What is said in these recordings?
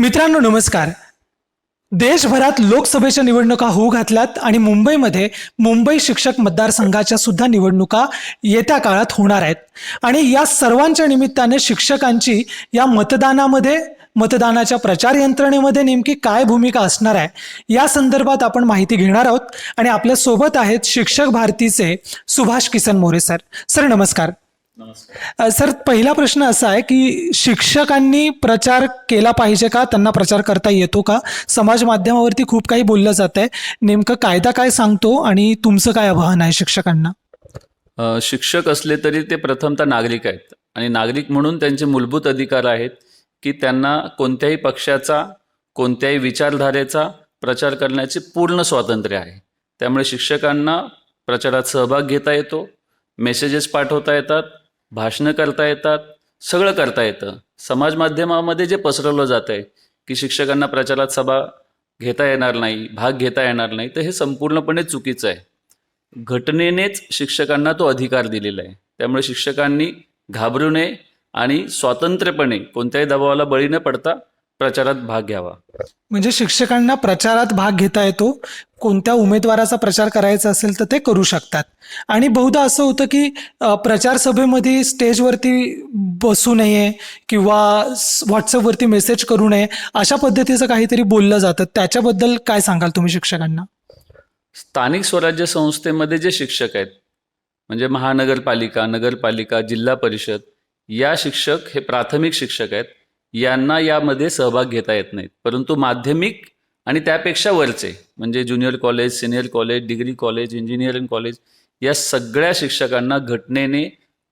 मित्रांनो नमस्कार. देशभरात लोकसभेच्या निवडणुका होऊ घातल्यात आणि मुंबईमध्ये मुंबई शिक्षक मतदारसंघाच्या सुद्धा निवडणुका येत्या काळात होणार आहेत. आणि या सर्वांच्या निमित्ताने शिक्षकांची या मतदानामध्ये मतदानाच्या प्रचार यंत्रणेमध्ये नेमकी काय भूमिका असणार आहे या संदर्भात आपण माहिती घेणार आहोत. आणि आपल्यासोबत आहेत शिक्षक भारतीचे सुभाष किसन मोरे सर. सर नमस्कार. सर पहिला प्रश्न असा आहे की शिक्षकांनी प्रचार केला पाहिजे का? त्यांना प्रचार करता येतो का? समाज माध्यमावरती खूप काही बोललं जात आहे नेमकं कायदा काय सांगतो आणि तुमचं काय आव्हान आहे शिक्षकांना? शिक्षक असले तरी ते प्रथमतः नागरिक आहेत. आणि नागरिक म्हणून त्यांचे मूलभूत अधिकार आहेत की त्यांना कोणत्याही पक्षाचा कोणत्याही विचारधारेचा प्रचार करण्याचे पूर्ण स्वातंत्र्य आहे. त्यामुळे शिक्षकांना प्रचारात सहभाग घेता येतो मेसेजेस पाठवता येतात भाषणं करता येतात सगळं करता येतं. समाज माध्यमामध्ये जे पसरवलं जात आहे की शिक्षकांना प्रचारात सभा घेता येणार नाही भाग घेता येणार नाही तर हे संपूर्णपणे चुकीचं आहे. घटनेनेच शिक्षकांना तो अधिकार दिलेला आहे. त्यामुळे शिक्षकांनी घाबरू नये आणि स्वातंत्र्यपणे कोणत्याही दबावाला बळी न पडता प्रचारात भाग घ्यावा. म्हणजे शिक्षकांना प्रचारात भाग घेता येतो. कोणत्या उमेदवाराचा प्रचार करायचा असेल तर ते करू शकतात. आणि बहुधा असं होतं की प्रचार सभेमध्ये स्टेजवरती बसू नये किंवा व्हॉट्सअपवरती मेसेज करू नये अशा पद्धतीचं काहीतरी बोललं जातं. त्याच्याबद्दल काय सांगाल तुम्ही शिक्षकांना? स्थानिक स्वराज्य संस्थेमध्ये जे शिक्षक आहेत म्हणजे महानगरपालिका नगरपालिका जिल्हा परिषद या शिक्षक हे प्राथमिक शिक्षक आहेत. यांना यामध्ये सहभाग घेता येत नाहीत. परंतु माध्यमिक आणि त्यापेक्षा वरचे म्हणजे junior college senior college degree college engineering college या सगळ्या शिक्षकांना घटनेने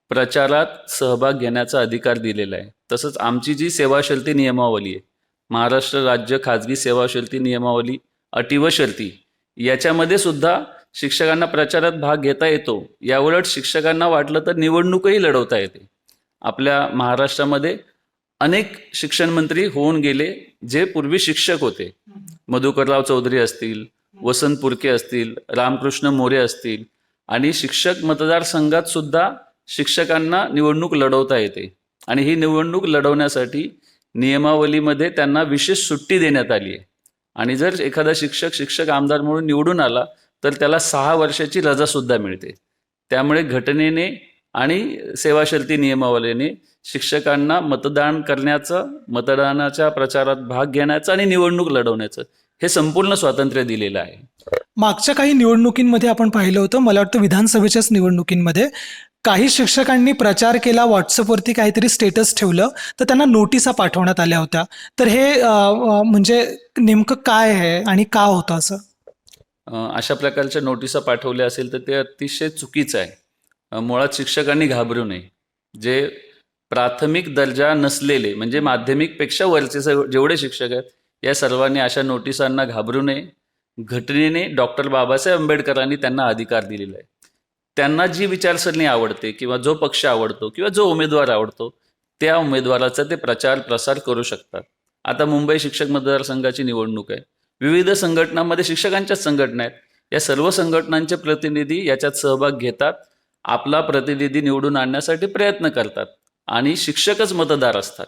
प्रचारात सहभाग घेण्याचा अधिकार दिलेला आहे. तसंच आमची जी सेवाशर्ती नियमावली आहे महाराष्ट्र राज्य खाजगी सेवाशर्ती नियमावली अटी व शर्ती याच्यामध्ये सुद्धा शिक्षकांना प्रचारात भाग घेता येतो. याउलट शिक्षकांना वाटलं तर निवडणूकही लढवता येते. आपल्या महाराष्ट्रामध्ये अनेक शिक्षण मंत्री होऊन गेले जे पूर्वी शिक्षक होते. मधुकरराव चौधरी असतील वसंत पुरके असतील रामकृष्ण मोरे असतील आणि शिक्षक मतदारसंघात सुद्धा शिक्षकांना निवडणूक लढवता येते. आणि ही निवडणूक लढवण्यासाठी नियमावलीमध्ये त्यांना विशेष सुट्टी देण्यात आली आहे. आणि जर एखादा शिक्षक शिक्षक आमदार म्हणून निवडून आला तर त्याला सहा वर्षाची रजा सुद्धा मिळते. त्यामुळे घटनेने आणि सेवाशर्ती नियमावलीने शिक्षकांना मतदान करण्याचं मतदानाच्या प्रचारात भाग घेण्याचं आणि निवडणूक लढवण्याचं हे संपूर्ण स्वातंत्र्य दिलेलं आहे. मागच्या काही निवडणुकींमध्ये आपण पाहिलं होतं मला वाटतं विधानसभेच्याच निवडणुकींमध्ये काही शिक्षकांनी प्रचार केला व्हॉट्सअपवरती काहीतरी स्टेटस ठेवलं तर त्यांना नोटिसा पाठवण्यात आल्या होत्या. तर हे म्हणजे नेमकं काय आहे आणि का होतं असं? अशा प्रकारच्या नोटिसा पाठवल्या असेल तर ते अतिशय चुकीचं आहे. मुळात शिक्षकांनी घाबरू नये. जे प्राथमिक दर्जा नसलेले म्हणजे माध्यमिकपेक्षा वरचे जेवढे शिक्षक आहेत या सर्वांनी अशा नोटिसांना घाबरू नये. घटनेने डॉक्टर बाबासाहेब आंबेडकरांनी त्यांना अधिकार दिलेला आहे. त्यांना जी विचारसरणी आवडते किंवा जो पक्ष आवडतो किंवा जो उमेदवार आवडतो त्या उमेदवाराचा ते प्रचार प्रसार करू शकतात. आता मुंबई शिक्षक मतदारसंघाची निवडणूक आहे. विविध संघटनांमध्ये शिक्षकांच्याच संघटना आहेत. या सर्व संघटनांचे प्रतिनिधी याच्यात सहभाग घेतात. आपला प्रतिनिधी निवडून आणण्यासाठी प्रयत्न करतात आणि शिक्षकच मतदार असतात.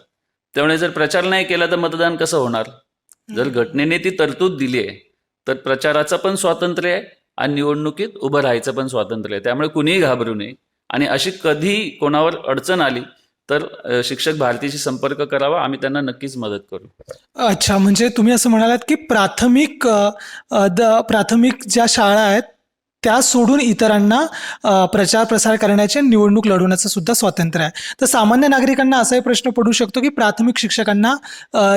त्यामुळे जर प्रचार नाही केला तर मतदान कसं होणार? जर घटनेने ती तरतूद दिली आहे तर प्रचाराचं पण स्वातंत्र्य आहे आणि निवडणुकीत उभं राहायचं पण स्वातंत्र्य आहे. त्यामुळे कुणीही घाबरू नये. आणि अशी कधी कोणावर अडचण आली तर शिक्षक भारतीशी संपर्क करावा. आम्ही त्यांना नक्कीच मदत करू. अच्छा म्हणजे तुम्ही असं म्हणालात की प्राथमिक प्राथमिक ज्या शाळा आहेत त्या सोडून इतरांना प्रचार प्रसार करण्याचे निवडणूक लढवण्याचं सुद्धा स्वातंत्र्य आहे. तर सामान्य नागरिकांना असाही प्रश्न पडू शकतो की प्राथमिक शिक्षकांना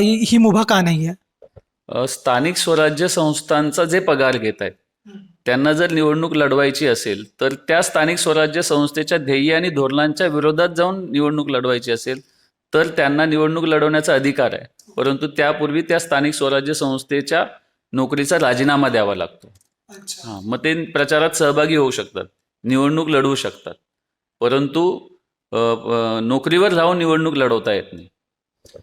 ही मुभा का नाही आहे स्थानिक स्वराज्य संस्थांचा जे पगार घेत आहेत त्यांना जर निवडणूक लढवायची असेल तर त्या स्थानिक स्वराज्य संस्थेच्या ध्येय आणि धोरणांच्या विरोधात जाऊन निवडणूक लढवायची असेल तर त्यांना निवडणूक लढवण्याचा अधिकार आहे. परंतु त्यापूर्वी त्या स्थानिक स्वराज्य संस्थेच्या नोकरीचा राजीनामा द्यावा लागतो. हा मग ते प्रचारात सहभागी होऊ शकतात निवडणूक लढवू शकतात. परंतु नोकरीवर जाऊन निवडणूक लढवता येत नाही.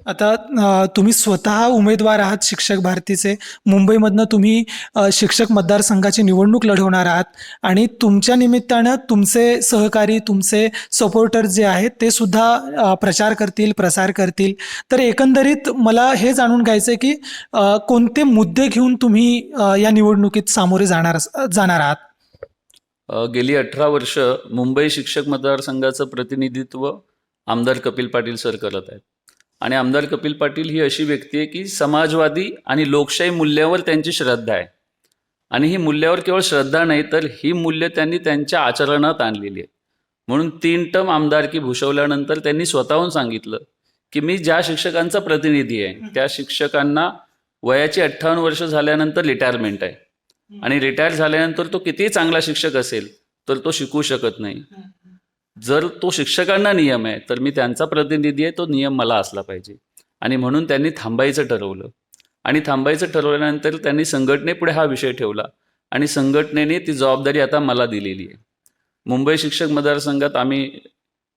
आता तुम्ही स्वतः उमेदवार आहात शिक्षक भारतीचे. मुंबईमधनं तुम्ही शिक्षक मतदारसंघाची निवडणूक लढवणार आहात आणि तुमच्या निमित्तानं तुमचे सहकारी तुमचे सपोर्टर जे आहेत ते सुद्धा प्रचार करतील प्रसार करतील. तर एकंदरीत मला हे जाणून घ्यायचं आहे की कोणते मुद्दे घेऊन तुम्ही या निवडणुकीत सामोरे जाणार जाणार आहात? गेली अठरा वर्ष मुंबई शिक्षक मतदारसंघाचं प्रतिनिधित्व आमदार कपिल पाटील सर करत आहेत. आणि आमदार कपिल पाटील ही अशी व्यक्ती आहे की समाजवादी आणि लोकशाही मूल्यावर त्यांची श्रद्धा आहे. आणि ही मूल्यावर केवळ श्रद्धा नाही तर ही मूल्य त्यांनी त्यांच्या आचरणात आणलेली आहेत म्हणून तीन टर्म आमदारकी भूषवल्यानंतर त्यांनी स्वतःहून सांगितलं की मी ज्या शिक्षकांचा प्रतिनिधी आहे त्या शिक्षकांना वयाची अठ्ठावन्न वर्ष झाल्यानंतर रिटायरमेंट आहे. आणि रिटायर झाल्यानंतर तो कितीही चांगला शिक्षक असेल तर तो शिकू शकत नाही. जर तो शिक्षकांना नियम आहे तर मी त्यांचा प्रतिनिधी आहे तो नियम मला असला पाहिजे. आणि म्हणून त्यांनी थांबायचं ठरवलं. आणि थांबायचं ठरवल्यानंतर त्यांनी संघटनेपुढे हा विषय ठेवला. आणि संघटनेने ती जबाबदारी आता मला दिलेली आहे. मुंबई शिक्षक मतदारसंघात आम्ही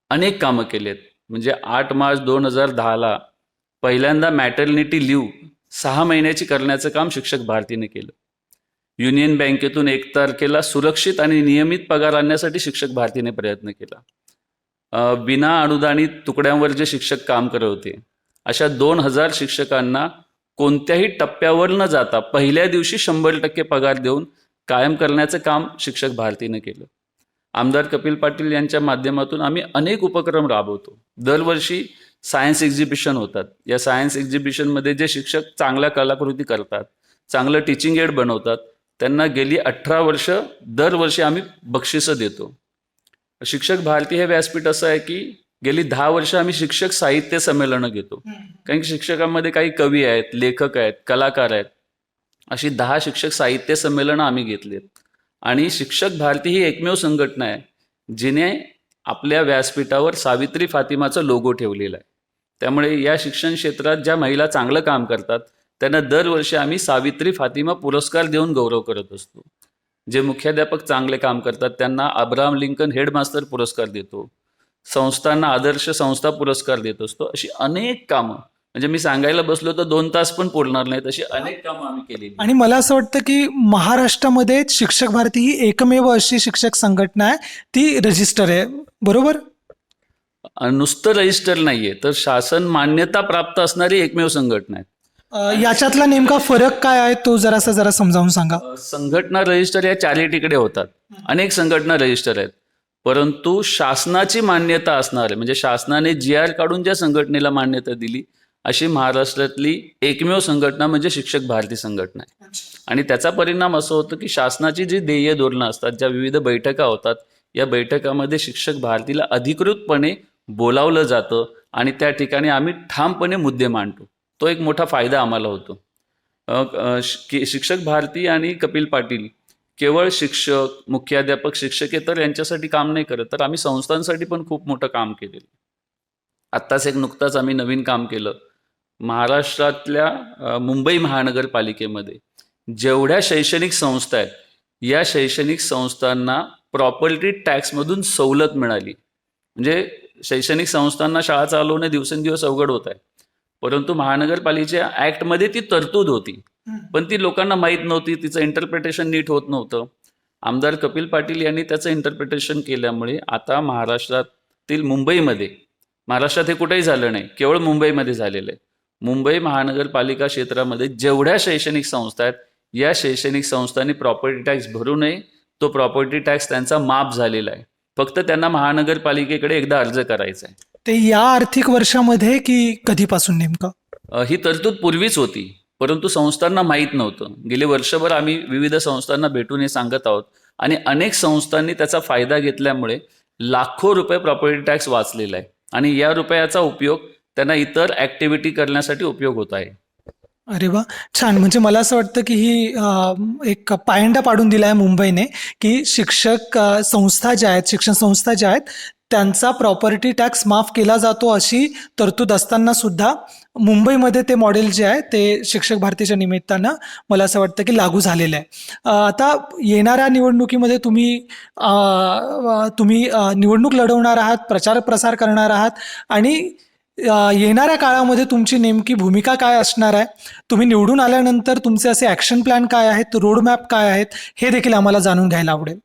अनेक कामं केलेत. म्हणजे आठ मार्च दोन हजार दहाला पहिल्यांदा मॅटर्निटी लिव्ह सहा महिन्याची करण्याचं काम शिक्षक भारतीने केलं. युनियन बँकेतून एक तारखेला सुरक्षित आणि नियमित पगार आणण्यासाठी शिक्षक भारतीने प्रयत्न केला. विना अनुदानित तुकड्यांवर जे शिक्षक काम करत होते अशा दोन हजार शिक्षकांना कोणत्याही टप्प्यावर न जाता पहिल्या दिवशी शंभर टक्के पगार देऊन कायम करण्याचं काम शिक्षक भारतीने केलं. आमदार कपिल पाटील यांच्या माध्यमातून आम्ही अनेक उपक्रम राबवतो. दरवर्षी सायन्स एक्झिबिशन होतात. या सायन्स एक्झिबिशनमध्ये जे शिक्षक चांगल्या कलाकृती करतात चांगलं टीचिंग एड बनवतात त्यांना गेली अठरा वर्ष दरवर्षी आम्ही बक्षिसं देतो. शिक्षक भारती हे व्यासपीठ असं आहे की गेली दहा वर्ष आम्ही शिक्षक साहित्य संमेलनं घेतो. कारण की शिक्षकांमध्ये काही कवी आहेत लेखक आहेत कलाकार आहेत. अशी दहा शिक्षक साहित्य संमेलनं आम्ही घेतलीत आणि शिक्षक भारती ही एकमेव संघटना आहे जिने आपल्या व्यासपीठावर सावित्री फातिमाचं लोगो ठेवलेला आहे. त्यामुळे या शिक्षण क्षेत्रात ज्या महिला चांगलं काम करतात त्यांना दरवर्षी आम्ही सावित्री फातिमा पुरस्कार देऊन गौरव करत असतो. जे मुख्याध्यापक चांगले काम करतात त्यांना अब्राहम लिंकन हेडमास्टर पुरस्कार देतो. संस्थांना आदर्श संस्था पुरस्कार देत असतो. अशी अनेक कामं. म्हणजे मी सांगायला बसलो तर दोन तास पण पुरणार नाहीत अशी अनेक कामं आम्ही केलेली. आणि मला असं वाटतं की महाराष्ट्रामध्ये शिक्षक भारती ही एकमेव अशी शिक्षक संघटना आहे ती रजिस्टर आहे. बरोबर? नुसतं रजिस्टर नाहीये तर शासन मान्यता प्राप्त असणारी एकमेव संघटना आहे. याच्यातला नेमका फरक काय आहे तो जरासा जरा समजावून सांगा. संघटना रजिस्टर या चॅरिटीकडे होतात. अनेक संघटना रजिस्टर आहेत. परंतु शासनाची मान्यता असणारे म्हणजे शासनाने जी आर काढून ज्या संघटनेला मान्यता दिली अशी महाराष्ट्रातली एकमेव संघटना म्हणजे शिक्षक भारती संघटना आहे. आणि त्याचा परिणाम असं होतं की शासनाची जी ध्येय धोरणं असतात ज्या विविध बैठका होतात या बैठकामध्ये शिक्षक भारतीला अधिकृतपणे बोलावलं जातं आणि त्या ठिकाणी आम्ही ठामपणे मुद्दे मांडतो. तो एक मोठा फायदा आम्हाला होतो. की- शिक्षक भारती आणि कपिल पाटील केवळ शिक्षक मुख्याध्यापक शिक्षकेतर यांच्यासाठी काम नाही करत तर आम्ही संस्थांसाठी पण खूप मोठं काम केलेलं. आत्ताच एक नुकताच आम्ही नवीन काम केलं. महाराष्ट्रातल्या मुंबई महानगरपालिकेमध्ये जेवढ्या शैक्षणिक संस्था आहेत या शैक्षणिक संस्थांना प्रॉपर्टी टॅक्समधून सवलत मिळाली. म्हणजे शैक्षणिक संस्थांना शाळा चालवणे दिवसेंदिवस अवघड होत आहे. परंतु महानगरपालिकेच्या ॲक्टमध्ये ती तरतूद होती. पण ती लोकांना माहीत नव्हती तिचं इंटरप्रिटेशन नीट होत नव्हतं. आमदार कपिल पाटील यांनी त्याचं इंटरप्रिटेशन केल्यामुळे आता महाराष्ट्रातील मुंबईमध्ये महाराष्ट्रात हे कुठेही झालं नाही केवळ मुंबईमध्ये झालेलं आहे. मुंबई महानगरपालिका क्षेत्रामध्ये जेवढ्या शैक्षणिक संस्था आहेत या शैक्षणिक संस्थांनी प्रॉपर्टी टॅक्स भरू नये तो प्रॉपर्टी टॅक्स त्यांचा माफ झालेला आहे. फक्त त्यांना महानगरपालिकेकडे एकदा अर्ज करायचा आहे. ते या आर्थिक वर्षामध्ये की कधीपासून नेमकं? ही तरतूद पूर्वीच होती परंतु संस्थांना माहीत नव्हतं. गेले वर्षभर आम्ही विविध संस्थांना भेटून हे सांगत आहोत आणि अनेक संस्थांनी त्याचा फायदा घेतल्यामुळे लाखो रुपये प्रॉपर्टी टॅक्स वाचलेला आहे आणि या रुपयाचा उपयोग त्यांना इतर ॲक्टिव्हिटी करण्यासाठी उपयोग होत आहे. अरे वा छान. म्हणजे मला असं वाटतं की ही अ, एक पायंडा पाडून दिला आहे मुंबईने की शिक्षक संस्था ज्या आहेत शिक्षण संस्था ज्या आहेत त्यांचा प्रॉपर्टी टॅक्स माफ केला जातो अशी तरतूद असताना सुद्धा मुंबईमध्ये ते मॉडेल जे आहे ते शिक्षक भारतीच्या निमित्तानं मला असं वाटतं की लागू झालेलं आहे. आता येणाऱ्या निवडणुकीमध्ये तुम्ही तुम्ही निवडणूक लढवणार आहात प्रचार प्रसार करणार आहात आणि येणाऱ्या काळामध्ये तुमची नेमकी भूमिका काय असणार आहे? तुम्ही निवडून आल्यानंतर तुमचे असे ॲक्शन प्लॅन काय आहेत? रोडमॅप काय आहेत? हे देखील आम्हाला जाणून घ्यायला आवडेल.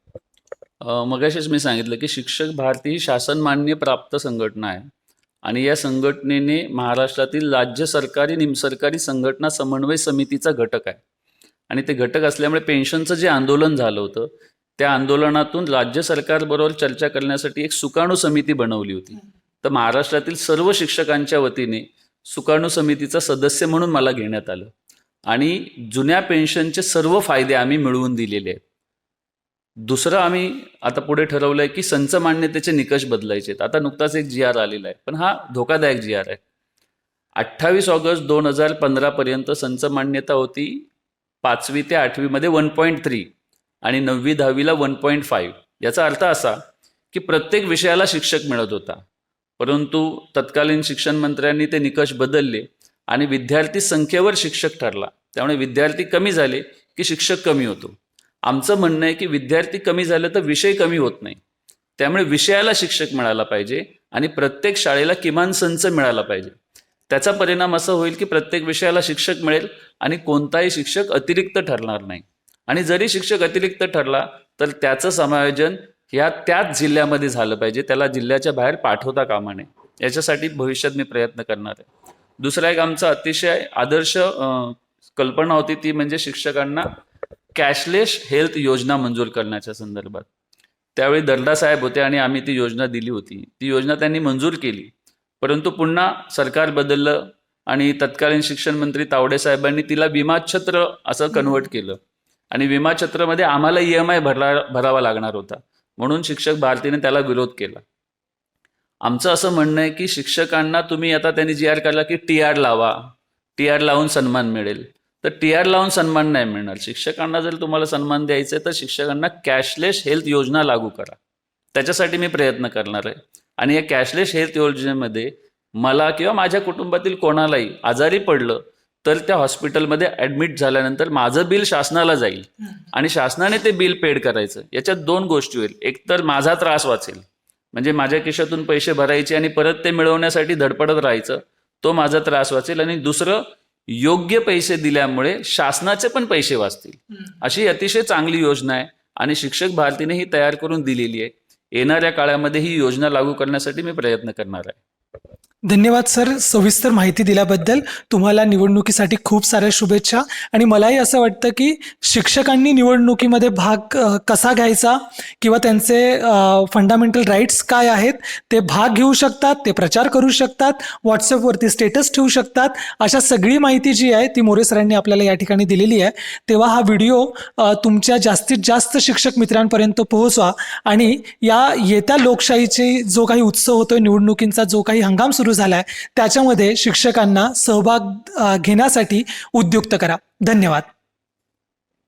मगाशीच मी सांगितलं की शिक्षक भारती ही शासनमान्य प्राप्त संघटना आहे. आणि या संघटनेने महाराष्ट्रातील राज्य सरकारी निमसरकारी संघटना समन्वय समितीचा घटक आहे. आणि ते घटक असल्यामुळे पेन्शनचं जे आंदोलन झालं होतं त्या आंदोलनातून राज्य सरकारबरोबर चर्चा करण्यासाठी एक सुकाणू समिती बनवली होती. तर महाराष्ट्रातील सर्व शिक्षकांच्या वतीने सुकाणू समितीचा सदस्य म्हणून मला घेण्यात आलं. आणि जुन्या पेन्शनचे सर्व फायदे आम्ही मिळवून दिलेले आहेत. दुसरं आम्ही आता पुढे ठरवलं आहे की संच मान्यतेचे निकष बदलायचे आहेत. आता नुकताच एक जी आर आलेला आहे. पण हा धोकादायक जी आर आहे. अठ्ठावीस ऑगस्ट दोन हजार पंधरापर्यंत संच मान्यता होती पाचवी ते आठवीमध्ये वन पॉईंट थ्री आणि नववी दहावीला वन पॉईंट फाईव्ह. याचा अर्थ असा की प्रत्येक विषयाला शिक्षक मिळत होता. परंतु तत्कालीन शिक्षण मंत्र्यांनी ते निकष बदलले आणि विद्यार्थी संख्येवर शिक्षक ठरला. त्यामुळे विद्यार्थी कमी झाले की शिक्षक कमी होतो. आमचं म्हणणं आहे की विद्यार्थी कमी झाले तर विषय कमी होत नाही. त्यामुळे विषयाला शिक्षक मिळाला पाहिजे आणि प्रत्येक शाळेला किमान संच मिळाला पाहिजे. त्याचा परिणाम असा होईल की प्रत्येक विषयाला शिक्षक मिळेल आणि कोणताही शिक्षक अतिरिक्त ठरणार नाही. आणि जरी शिक्षक अतिरिक्त ठरला तर त्याचं समायोजन ह्या त्याच जिल्ह्यामध्ये झालं पाहिजे. त्याला जिल्ह्याच्या बाहेर पाठवता कामा नये. याच्यासाठी भविष्यात मी प्रयत्न करणार आहे. दुसरा एक आमचा अतिशय आदर्श कल्पना होती ती म्हणजे शिक्षकांना कॅशलेस हेल्थ योजना मंजूर करण्याच्या संदर्भात. त्यावेळी दर्डा साहेब होते आणि आम्ही ती योजना दिली होती. ती योजना त्यांनी मंजूर केली. परंतु पुन्हा सरकार बदललं आणि तत्कालीन शिक्षण मंत्री तावडे साहेबांनी तिला विमाछत्र असं कन्वर्ट केलं. आणि विमाछत्रामध्ये आम्हाला ई एम आय भरला भरावा लागणार होता. म्हणून शिक्षक भारतीने त्याला विरोध केला. आमचं असं म्हणणं आहे की शिक्षकांना तुम्ही आता त्यांनी जी आर काढला की टी आर लावा. टी आर लावून सन्मान मिळेल. तर टी आर लावून सन्मान नाही मिळणार. शिक्षकांना जर तुम्हाला सन्मान द्यायचा आहे तर शिक्षकांना कॅशलेस हेल्थ योजना लागू करा. त्याच्यासाठी मी प्रयत्न करणार आहे. आणि या कॅशलेस हेल्थ योजनेमध्ये मला किंवा माझ्या कुटुंबातील कोणालाही आजारी पडलं तर त्या हॉस्पिटलमध्ये ॲडमिट झाल्यानंतर माझं बिल शासनाला जाईल. आणि शासनाने ते बिल पेड करायचं. याच्यात दोन गोष्टी होईल. एक तर माझा त्रास वाचेल. म्हणजे माझ्या खिशातून पैसे भरायचे आणि परत ते मिळवण्यासाठी धडपडत राहायचं. तो माझा त्रास वाचेल. आणि दुसरं योग्य पैसे दिल्यामुळे शासनाचे पण पैसे वाचतील. अशी अतिशय चांगली योजना आहे आणि शिक्षक भारतीने ही तयार करून दिलेली आहे. येणाऱ्या काळामध्ये ही योजना लागू करण्यासाठी मी प्रयत्न करणार आहे. धन्यवाद सर. सविस्तर माहिती दिल्याबद्दल तुम्हाला निवडणुकीसाठी खूप साऱ्या शुभेच्छा. आणि मलाही असं वाटतं की शिक्षकांनी निवडणुकीमध्ये भाग कसा घ्यायचा किंवा त्यांचे फंडामेंटल राईट्स काय आहेत ते भाग घेऊ शकतात ते प्रचार करू शकतात व्हॉट्सअपवरती स्टेटस ठेवू शकतात. अशा सगळी माहिती जी आहे ती मोरे सरांनी आपल्याला या ठिकाणी दिलेली आहे. तेव्हा हा व्हिडिओ तुमच्या जास्तीत जास्त शिक्षक मित्रांपर्यंत पोहोचवा. आणि या येत्या लोकशाहीचे जो काही उत्सव होतोय निवडणुकींचा जो काही हंगाम सुरू झाला आहे त्याच्यामध्ये शिक्षकांना सहभाग घेण्यासाठी उद्युक्त करा. धन्यवाद.